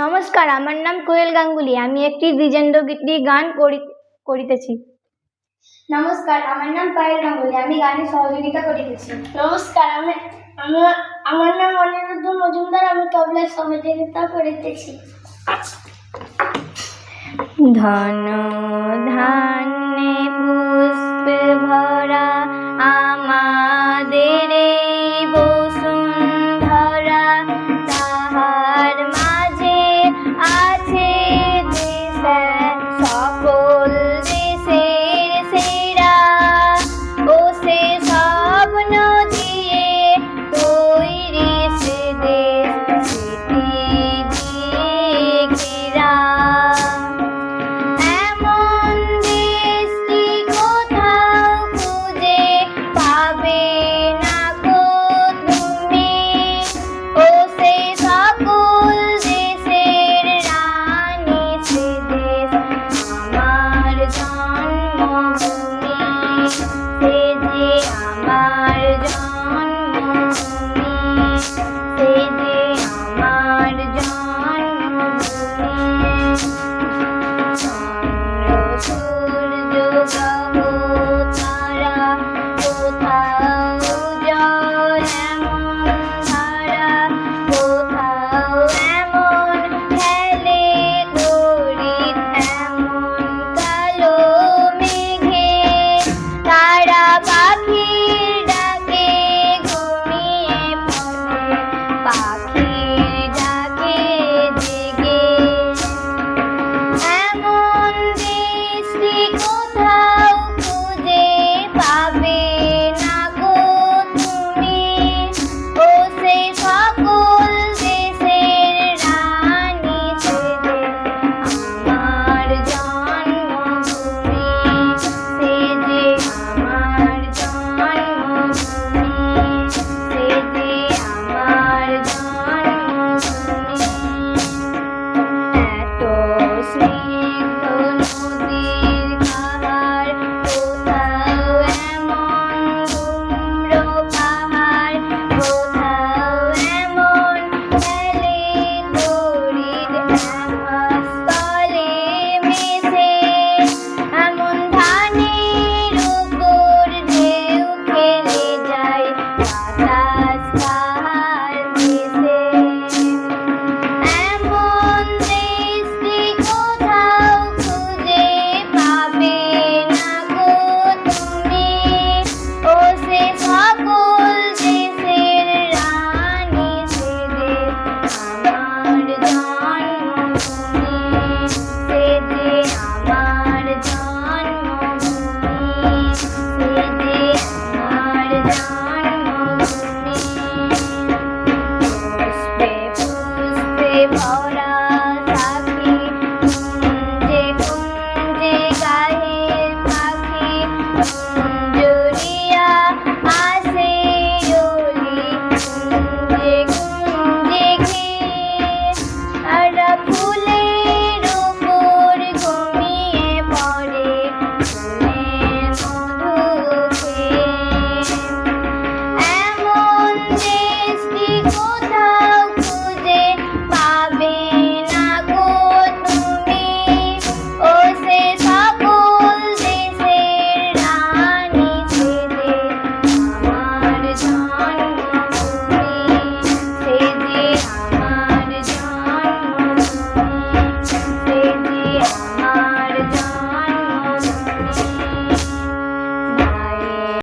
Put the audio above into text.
নমস্কার আমার নাম কোয়েল গাঙ্গুলি আমি একটি দ্বিজেন্দ্র গীতি গান করি করিতেছি। নমস্কার আমার নাম পায়েল গাঙ্গুলি আমি গানে সহযোগিতা করিতেছি। নমস্কার আমি আমি আমার নাম অনিরুদ্ধ মজুমদার আমি তবলায় সহযোগিতা করিতেছি। ধন ধান্যে